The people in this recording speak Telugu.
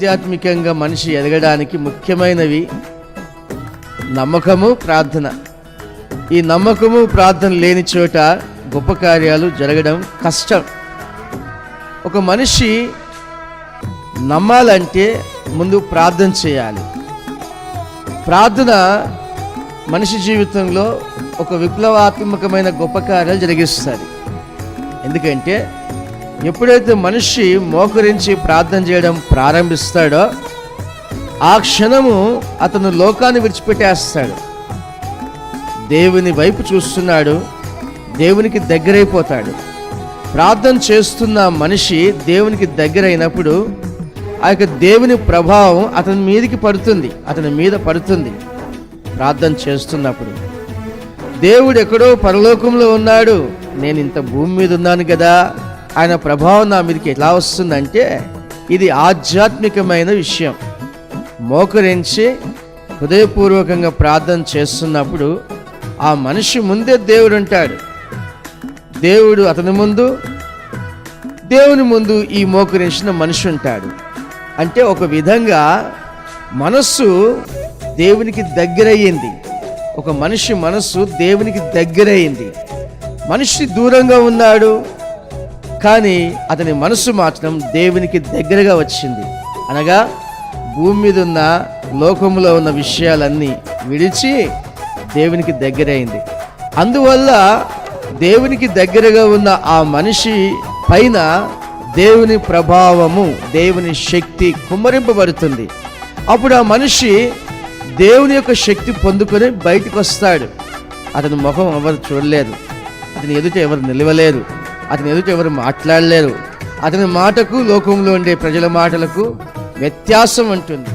ఆధ్యాత్మికంగా మనిషి ఎదగడానికి ముఖ్యమైనవి నమ్మకము ప్రార్థన. ఈ నమ్మకము ప్రార్థన లేని చోట గొప్ప కార్యాలు జరగడం కష్టం. ఒక మనిషి నమ్మాలంటే ముందు ప్రార్థన చేయాలి. ప్రార్థన మనిషి జీవితంలో ఒక విప్లవాత్మకమైన గొప్ప కార్యాలు జరిగిస్తుంది ఎందుకంటే ఎప్పుడైతే మనిషి మోకరించి ప్రార్థన చేయడం ప్రారంభిస్తాడో ఆ క్షణము అతను లోకాన్ని విడిచిపెట్టేస్తాడు. దేవుని వైపు చూస్తున్నాడు దేవునికి దగ్గరైపోతాడు. ప్రార్థన చేస్తున్న మనిషి దేవునికి దగ్గరైనప్పుడు ఆ యొక్క దేవుని ప్రభావం అతని మీదకి పడుతుంది అతని మీద పడుతుంది ప్రార్థన చేస్తున్నప్పుడు. దేవుడు ఎక్కడో పరలోకంలో ఉన్నాడు నేను ఇంత భూమి మీద ఉన్నాను కదా ఆయన ప్రభావం నా మీదకి ఎలా వస్తుందంటే ఇది ఆధ్యాత్మికమైన విషయం. మోకరించి హృదయపూర్వకంగా ప్రార్థన చేస్తున్నప్పుడు ఆ మనిషి ముందే దేవుడు ఉంటాడు దేవుడు అతని ముందు దేవుని ముందు ఈ మోకరించిన మనిషి ఉంటాడు. అంటే ఒక విధంగా మనస్సు దేవునికి దగ్గరయ్యింది. ఒక మనిషి మనస్సు దేవునికి దగ్గరయ్యింది. మనిషి దూరంగా ఉన్నాడు. కానీ అతని మనసు మాత్రం దేవునికి దగ్గరగా వచ్చింది. అనగా భూమి మీద ఉన్న లోకంలో ఉన్న విషయాలన్నీ విడిచి దేవునికి దగ్గరైంది. అందువల్ల దేవునికి దగ్గరగా ఉన్న ఆ మనిషి పైన దేవుని ప్రభావము దేవుని శక్తి కుమ్మరింపబడుతుంది. అప్పుడు ఆ మనిషి దేవుని యొక్క శక్తి పొందుకొని బయటకు వస్తాడు అతని ముఖం ఎవరు చూడలేదు. అతని ఎదుట ఎవరు నిలవలేరు అతని ఎదుట ఎవరు మాట్లాడలేరు. అతని మాటకు లోకంలో ఉండే ప్రజల మాటలకు వ్యత్యాసం ఉంటుంది.